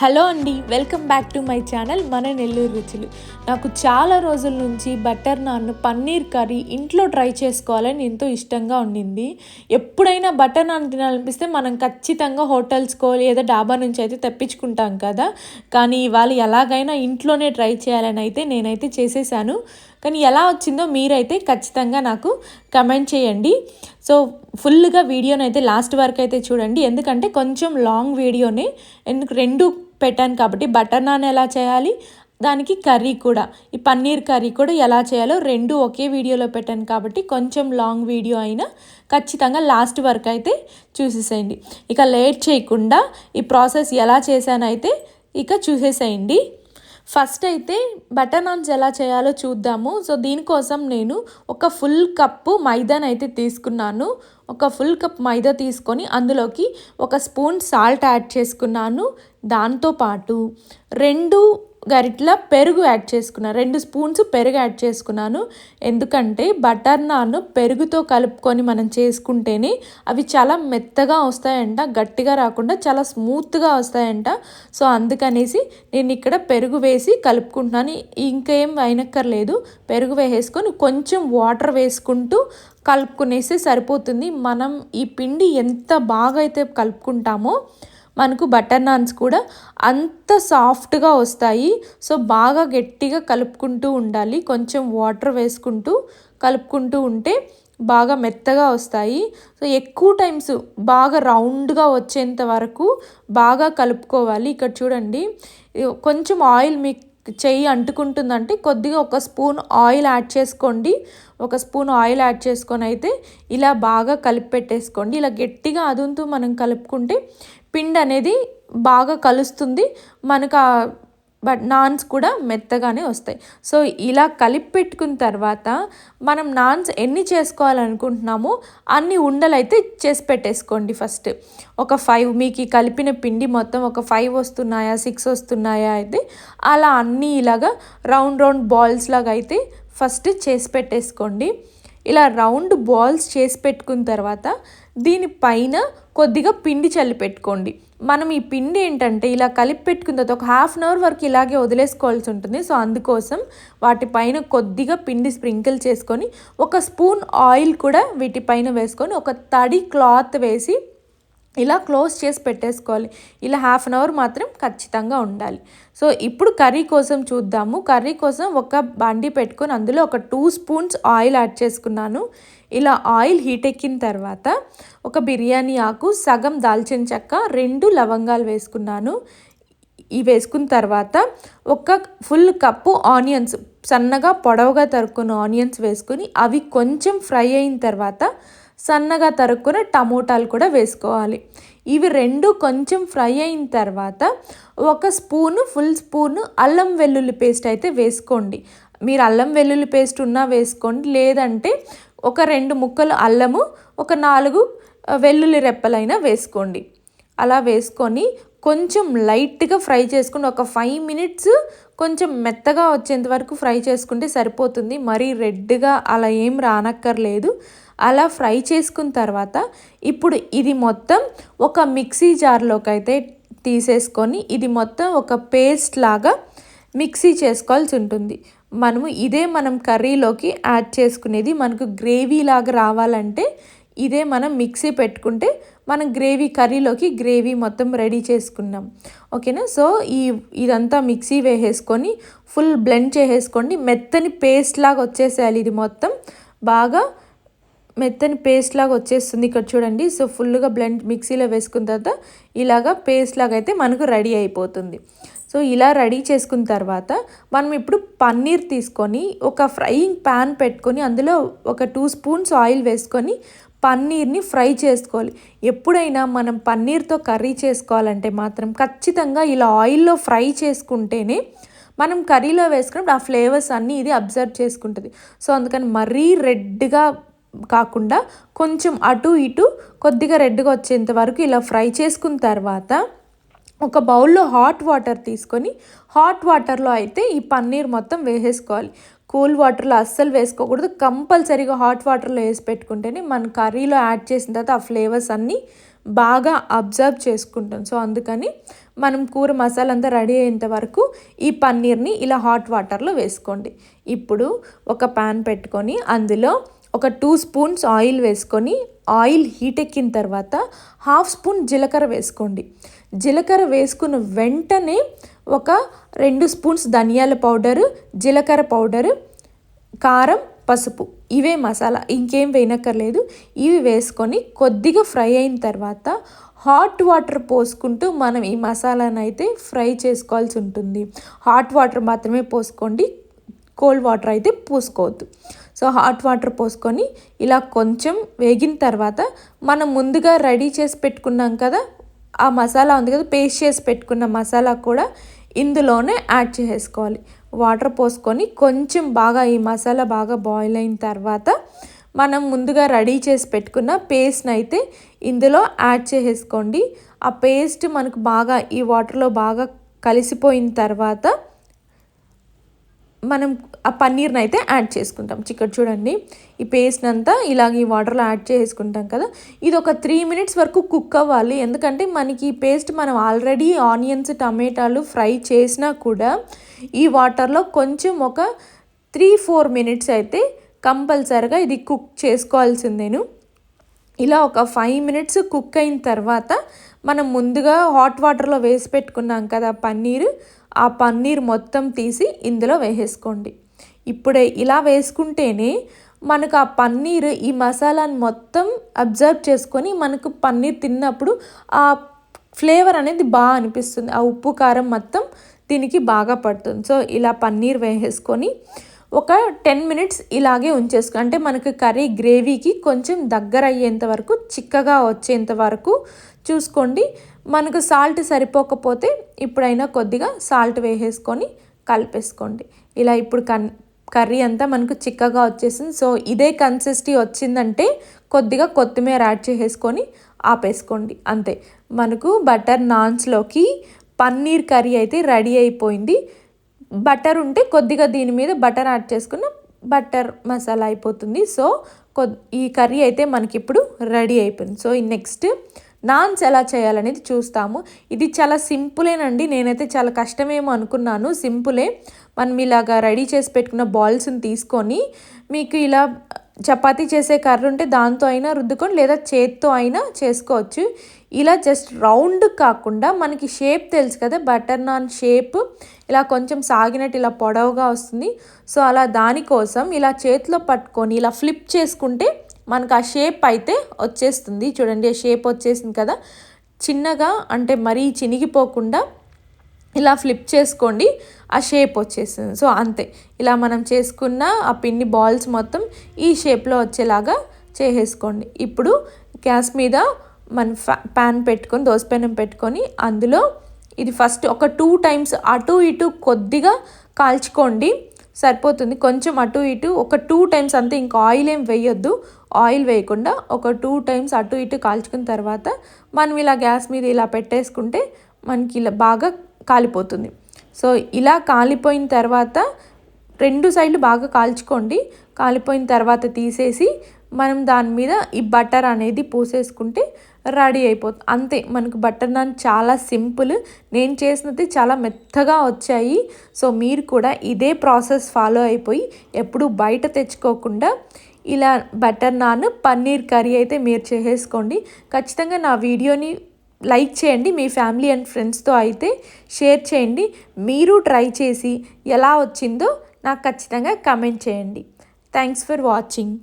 Hello అండి welcome back to my channel మన నెల్లూరు రుచులు. నాకు చాలా రోజుల నుంచి బటర్ నాన్ పన్నీర్ కర్రీ ఇంట్లో ట్రై చేసుకోవాలని ఎంతో ఇష్టంగా ఉండింది. ఎప్పుడైనా బటర్ నాన్ తినాలనిపిస్తే మనం ఖచ్చితంగా హోటల్స్కో లేదా డాబా నుంచి అయితే తెప్పించుకుంటాం కదా. కానీ ఇవాళ ఎలాగైనా ఇంట్లోనే ట్రై చేయాలని అయితే నేనైతే చేసేసాను. కానీ ఎలా వచ్చిందో మీరైతే ఖచ్చితంగా నాకు కమెంట్ చేయండి. సో ఫుల్గా వీడియోనైతే అయితే లాస్ట్ వరకు అయితే చూడండి. ఎందుకంటే కొంచెం లాంగ్ వీడియోనే ఎందుకు రెండు పెట్టాను కాబట్టి బటర్ నాన్ ఎలా చేయాలి? దానికి కర్రీ కూడా ఈ పన్నీర్ కర్రీ కూడా ఎలా చేయాలో రెండు ఒకే వీడియోలో పెట్టాను కాబట్టి కొంచెం లాంగ్ వీడియో అయినా ఖచ్చితంగా లాస్ట్ వరకు అయితే చూసేసేయండి. ఇక లేట్ చేయకుండా ఈ ప్రాసెస్ ఎలా చేశానైతే ఇక చూసేసేయండి. ఫస్ట్ అయితే బటర్ నాన్స్ ఎలా చేయాలో చూద్దాము. సో దీనికోసం నేను ఒక ఫుల్ కప్పు మైదాని అయితే తీసుకున్నాను. ఒక ఫుల్ కప్ మైదా తీసుకొని అందులోకి ఒక స్పూన్ సాల్ట్ యాడ్ చేసుకున్నాను. దాంతోపాటు రెండు గరిట్ల పెరుగు యాడ్ చేసుకున్నాను రెండు స్పూన్స్ పెరుగు యాడ్ చేసుకున్నాను. ఎందుకంటే బటర్ నాన్ పెరుగుతో కలుపుకొని మనం చేసుకుంటేనే అవి చాలా మెత్తగా వస్తాయంట గట్టిగా రాకుండా చాలా స్మూత్గా వస్తాయంట. సో అందుకనేసి నేను ఇక్కడ పెరుగు వేసి కలుపుకుంటున్నాను. ఇంకేం అయినక్కర్లేదు. పెరుగు వేసేసుకొని కొంచెం వాటర్ వేసుకుంటూ కలుపుకునేస్తే సరిపోతుంది. మనం ఈ పిండి ఎంత బాగా అయితే కలుపుకుంటామో మనకు బటర్ నాన్స్ కూడా అంత సాఫ్ట్గా వస్తాయి. సో బాగా గట్టిగా కలుపుకుంటూ ఉండాలి. కొంచెం వాటర్ వేసుకుంటూ కలుపుకుంటూ ఉంటే బాగా మెత్తగా వస్తాయి. సో ఎక్కువ టైమ్స్ బాగా రౌండ్గా వచ్చేంత వరకు బాగా కలుపుకోవాలి. ఇక్కడ చూడండి కొంచెం ఆయిల్ మీకు చెయ్యి అంటుకుంటుందంటే కొద్దిగా ఒక స్పూన్ ఆయిల్ యాడ్ చేసుకోండి. ఒక స్పూన్ ఆయిల్ యాడ్ చేసుకొని అయితే ఇలా బాగా కలిపి పెట్టేసుకోండి ఇలా గట్టిగా అదుంతూ మనం కలుపుకుంటే పిండి అనేది బాగా కలుస్తుంది. మనకు ఆ బట్ నాన్స్ కూడా మెత్తగానే వస్తాయి. సో ఇలా కలిపి పెట్టుకున్న తర్వాత మనం నాన్స్ ఎన్ని చేసుకోవాలనుకుంటున్నామో అన్ని ఉండలు అయితే చేసి పెట్టేసుకోండి ఫస్ట్. ఒక ఫైవ్ మీకు కలిపిన పిండి మొత్తం ఒక ఫైవ్ వస్తున్నాయా సిక్స్ వస్తున్నాయా అయితే అలా అన్నీ ఇలాగా రౌండ్ రౌండ్ బాల్స్ లాగా అయితే ఫస్ట్ చేసి పెట్టేసుకోండి. ఇలా రౌండ్ బాల్స్ చేసి పెట్టుకున్న తర్వాత దీనిపైన కొద్దిగా పిండి చల్లి పెట్టుకోండి. మనం ఈ పిండి ఏంటంటే ఇలా కలిపి పెట్టుకున్న తర్వాత ఒక హాఫ్ అన్ అవర్ వరకు ఇలాగే వదిలేసుకోవాల్సి ఉంటుంది. సో అందుకోసం వాటిపైన కొద్దిగా పిండి స్ప్రింకిల్ చేసుకొని ఒక స్పూన్ ఆయిల్ కూడా వీటిపైన వేసుకొని ఒక తడి క్లాత్ వేసి ఇలా క్లోజ్ చేసి పెట్టేసుకోవాలి. ఇలా హాఫ్ అన్ అవర్ మాత్రం ఖచ్చితంగా ఉండాలి. సో ఇప్పుడు కర్రీ కోసం చూద్దాము. కర్రీ కోసం ఒక బండి పెట్టుకొని అందులో ఒక టూ స్పూన్స్ ఆయిల్ యాడ్ చేసుకున్నాను. ఇలా ఆయిల్ హీట్ ఎక్కిన తర్వాత ఒక బిర్యానీ ఆకు సగం దాల్చిన చెక్క రెండు లవంగాలు వేసుకున్నాను. ఇవి వేసుకున్న తర్వాత ఒక ఫుల్ కప్పు ఆనియన్స్ సన్నగా పొడవుగా తరుక్కున్న ఆనియన్స్ వేసుకుని అవి కొంచెం ఫ్రై అయిన తర్వాత సన్నగా తరుక్కున్న టమోటాలు కూడా వేసుకోవాలి. ఇవి రెండు కొంచెం ఫ్రై అయిన తర్వాత ఒక స్పూను ఫుల్ స్పూను అల్లం వెల్లుల్లి పేస్ట్ అయితే వేసుకోండి. మీరు అల్లం వెల్లుల్లి పేస్ట్ ఉన్నా వేసుకోండి. లేదంటే ఒక రెండు ముక్కలు అల్లము ఒక నాలుగు వెల్లుల్లి రెప్పలైనా వేసుకోండి. అలా వేసుకొని కొంచెం లైట్గా ఫ్రై చేసుకుని ఒక ఫైవ్ మినిట్స్ కొంచెం మెత్తగా వచ్చేంత వరకు ఫ్రై చేసుకుంటే సరిపోతుంది. మరీ రెడ్గా అలా ఏం రానక్కర్లేదు. అలా ఫ్రై చేసుకున్న తర్వాత ఇప్పుడు ఇది మొత్తం ఒక మిక్సీ జార్లోకి అయితే తీసేసుకొని ఇది మొత్తం ఒక పేస్ట్ లాగా మిక్సీ చేసుకోవాల్సి ఉంటుంది. మనము ఇదే మనం కర్రీలోకి యాడ్ చేసుకునేది మనకు గ్రేవీ లాగా రావాలంటే ఇదే మనం మిక్సీ పెట్టుకుంటే మనం గ్రేవీ కర్రీలోకి గ్రేవీ మొత్తం రెడీ చేసుకున్నాం. ఓకేనా? సో ఈ ఇదంతా మిక్సీ వేసేసుకొని ఫుల్ బ్లెండ్ చేసేసుకోండి. మెత్తని పేస్ట్ లాగా వచ్చేసేయాలి ఇది మొత్తం. బాగా మెత్తని పేస్ట్ లాగా వచ్చేస్తుంది ఇక్కడ చూడండి. సో ఫుల్గా బ్లెండ్ మిక్సీలో వేసుకున్న తర్వాత ఇలాగా పేస్ట్ లాగా అయితే మనకు రెడీ అయిపోతుంది. సో ఇలా రెడీ చేసుకున్న తర్వాత మనం ఇప్పుడు పన్నీర్ తీసుకొని ఒక ఫ్రైయింగ్ ప్యాన్ పెట్టుకొని అందులో ఒక టూ స్పూన్స్ ఆయిల్ వేసుకొని పన్నీర్ని ఫ్రై చేసుకోవాలి. ఎప్పుడైనా మనం పన్నీర్తో కర్రీ చేసుకోవాలంటే మాత్రం ఖచ్చితంగా ఇలా ఆయిల్లో ఫ్రై చేసుకుంటేనే మనం కర్రీలో వేసుకున్నప్పుడు ఆ ఫ్లేవర్స్ అన్నీ ఇది అబ్జర్వ్ చేసుకుంటుంది. సో అందుకని మరీ రెడ్గా కాకుండా కొంచెం అటు ఇటు కొద్దిగా రెడ్గా వచ్చేంత వరకు ఇలా ఫ్రై చేసుకున్న తర్వాత ఒక బౌల్లో హాట్ వాటర్ తీసుకొని హాట్ వాటర్లో అయితే ఈ పన్నీర్ మొత్తం వేసేసుకోవాలి. కూల్ వాటర్లో అస్సలు వేసుకోకూడదు. కంపల్సరీగా హాట్ వాటర్లో వేసి పెట్టుకుంటేనే మన కర్రీలో యాడ్ చేసిన తర్వాత ఆ ఫ్లేవర్స్ అన్నీ బాగా అబ్జర్వ్ చేసుకుంటాం. సో అందుకని మనం కూర మసాలా అంతా రెడీ అయ్యేంత వరకు ఈ పన్నీర్ని ఇలా హాట్ వాటర్లో వేసుకోండి. ఇప్పుడు ఒక ప్యాన్ పెట్టుకొని అందులో ఒక టూ స్పూన్స్ ఆయిల్ వేసుకొని ఆయిల్ హీట్ ఎక్కిన తర్వాత హాఫ్ స్పూన్ జీలకర్ర వేసుకోండి. జీలకర్ర వేసుకున్న వెంటనే ఒక రెండు స్పూన్స్ ధనియాల పౌడరు జీలకర్ర పౌడరు కారం పసుపు. ఇవే మసాలా. ఇంకేం వేయనక్కర్లేదు. ఇవి వేసుకొని కొద్దిగా ఫ్రై అయిన తర్వాత హాట్ వాటర్ పోసుకుంటూ మనం ఈ మసాలాను అయితే ఫ్రై చేసుకోవాల్సి ఉంటుంది. హాట్ వాటర్ మాత్రమే పోసుకోండి. కోల్డ్ వాటర్ అయితే పోసుకోవద్దు. సో హాట్ వాటర్ పోసుకొని ఇలా కొంచెం వేగిన తర్వాత మనం ముందుగా రెడీ చేసి పెట్టుకున్నాం కదా ఆ మసాలా ఉంది కదా పేస్ట్ చేసి పెట్టుకున్న మసాలా కూడా ఇందులోనే యాడ్ చేసుకోవాలి వాటర్ పోసుకొని కొంచెం బాగా ఈ మసాలా బాగా బాయిల్ అయిన తర్వాత మనం ముందుగా రెడీ చేసి పెట్టుకున్న పేస్ట్ని అయితే ఇందులో యాడ్ చేసేసుకోండి. ఆ పేస్ట్ మనకు బాగా ఈ వాటర్లో బాగా కలిసిపోయిన తర్వాత మనం ఆ పన్నీర్ని అయితే యాడ్ చేసుకుంటాం. చికెన్ చూడండి. ఈ పేస్ట్ అంతా ఇలాగ ఈ వాటర్లో యాడ్ చేసుకుంటాం కదా. ఇది ఒక త్రీ మినిట్స్ వరకు కుక్ అవ్వాలి. ఎందుకంటే మనకి ఈ పేస్ట్ మనం ఆల్రెడీ ఆనియన్స్ టమాటాలు ఫ్రై చేసినా కూడా ఈ వాటర్లో కొంచెం ఒక త్రీ ఫోర్ మినిట్స్ అయితే కంపల్సరిగా ఇది కుక్ చేసుకోవాల్సిందేను. ఇలా ఒక ఫైవ్ మినిట్స్ కుక్ అయిన తర్వాత మనం ముందుగా హాట్ వాటర్లో వేసి పెట్టుకున్నాం కదా పన్నీర్. ఆ పన్నీర్ మొత్తం తీసి ఇందులో వేసేసుకోండి. ఇప్పుడే ఇలా వేసుకుంటేనే మనకు ఆ పన్నీర్ ఈ మసాలాని మొత్తం అబ్జర్వ్ చేసుకొని మనకు పన్నీర్ తిన్నప్పుడు ఆ ఫ్లేవర్ అనేది బాగా అనిపిస్తుంది. ఆ ఉప్పు కారం మొత్తం దీనికి బాగా పడుతుంది. సో ఇలా పన్నీర్ వేసేసుకొని ఒక టెన్ మినిట్స్ ఇలాగే ఉంచేసుకో అంటే మనకు కర్రీ గ్రేవీకి కొంచెం దగ్గర అయ్యేంత వరకు చిక్కగా వచ్చేంత వరకు చూసుకోండి. మనకు సాల్ట్ సరిపోకపోతే ఇప్పుడైనా కొద్దిగా సాల్ట్ వేసేసుకొని కలిపేసుకోండి. ఇలా ఇప్పుడు కన్ కర్రీ అంతా మనకు చిక్కగా వచ్చేసింది. సో ఇదే కన్సిస్టీ వచ్చిందంటే కొద్దిగా కొత్తిమీర యాడ్ చేసేసుకొని ఆపేసుకోండి. అంతే. మనకు బటర్ నాన్స్లోకి పన్నీర్ కర్రీ అయితే రెడీ అయిపోయింది. బటర్ ఉంటే కొద్దిగా దీని మీద బటర్ యాడ్ చేసుకున్న బటర్ మసాలా అయిపోతుంది. సో ఈ కర్రీ అయితే మనకి ఇప్పుడు రెడీ అయిపోయింది. సో నెక్స్ట్ నాన్స్ ఎలా చేయాలనేది చూస్తాము. ఇది చాలా సింపులేనండి. నేనైతే చాలా కష్టమేమో అనుకున్నాను. సింపులే. మనం ఇలాగా రెడీ చేసి పెట్టుకున్న బాల్స్ని తీసుకొని మీకు ఇలా చపాతీ చేసే కర్ర ఉంటే దాంతో అయినా రుద్దుకొని లేదా చేత్తో అయినా చేసుకోవచ్చు. ఇలా జస్ట్ రౌండ్ కాకుండా మనకి షేప్ తెలుసు కదా బటర్ నాన్ షేప్ ఇలా కొంచెం సాగినట్టు ఇలా పొడవుగా వస్తుంది. సో అలా దానికోసం ఇలా చేతిలో పట్టుకొని ఇలా ఫ్లిప్ చేసుకుంటే మనకు ఆ షేప్ అయితే వచ్చేస్తుంది. చూడండి ఆ షేప్ వచ్చేసింది కదా. చిన్నగా అంటే మరీ చినిగిపోకుండా ఇలా ఫ్లిప్ చేసుకోండి ఆ షేప్ వచ్చేస్తుంది సో అంతే. ఇలా మనం చేసుకున్న ఆ పిండి బాల్స్ మొత్తం ఈ షేప్లో వచ్చేలాగా చేసేసుకోండి. ఇప్పుడు గ్యాస్ మీద మన ప్యాన్ పెట్టుకొని దోసపెనం పెట్టుకొని అందులో ఇది ఫస్ట్ ఒక టూ టైమ్స్ అటు ఇటు కొద్దిగా కాల్చుకోండి సరిపోతుంది. కొంచెం అటు ఇటు ఒక టూ టైమ్స్ అంతే ఇంకా ఆయిల్ ఏం వేయొద్దు. ఆయిల్ వేయకుండా ఒక టూ టైమ్స్ అటు ఇటు కాల్చుకున్న తర్వాత మనం ఇలా గ్యాస్ మీద ఇలా పెట్టేసుకుంటే మనకి ఇలా బాగా కాలిపోతుంది. సో ఇలా కాలిపోయిన తర్వాత రెండు సైడ్లు బాగా కాల్చుకోండి. కాలిపోయిన తర్వాత తీసేసి మనం దాని మీద ఈ బటర్ అనేది పూసేసుకుంటే రెడీ అయిపోతుంది అంతే. మనకు బటర్ నాన్ చాలా సింపుల్. నేను చేసినది చాలా మెత్తగా వచ్చాయి. సో మీరు కూడా ఇదే ప్రాసెస్ ఫాలో అయిపోయి ఎప్పుడు బయట తెచ్చుకోకుండా ఇలా బటర్ నాన్ పన్నీర్ కర్రీ అయితే మీరు చేసేసుకోండి. ఖచ్చితంగా నా వీడియోని లైక్ చేయండి. మీ ఫ్యామిలీ అండ్ ఫ్రెండ్స్తో అయితే షేర్ చేయండి. మీరు ట్రై చేసి ఎలా వచ్చిందో నాకు ఖచ్చితంగా కమెంట్ చేయండి. Thanks for watching.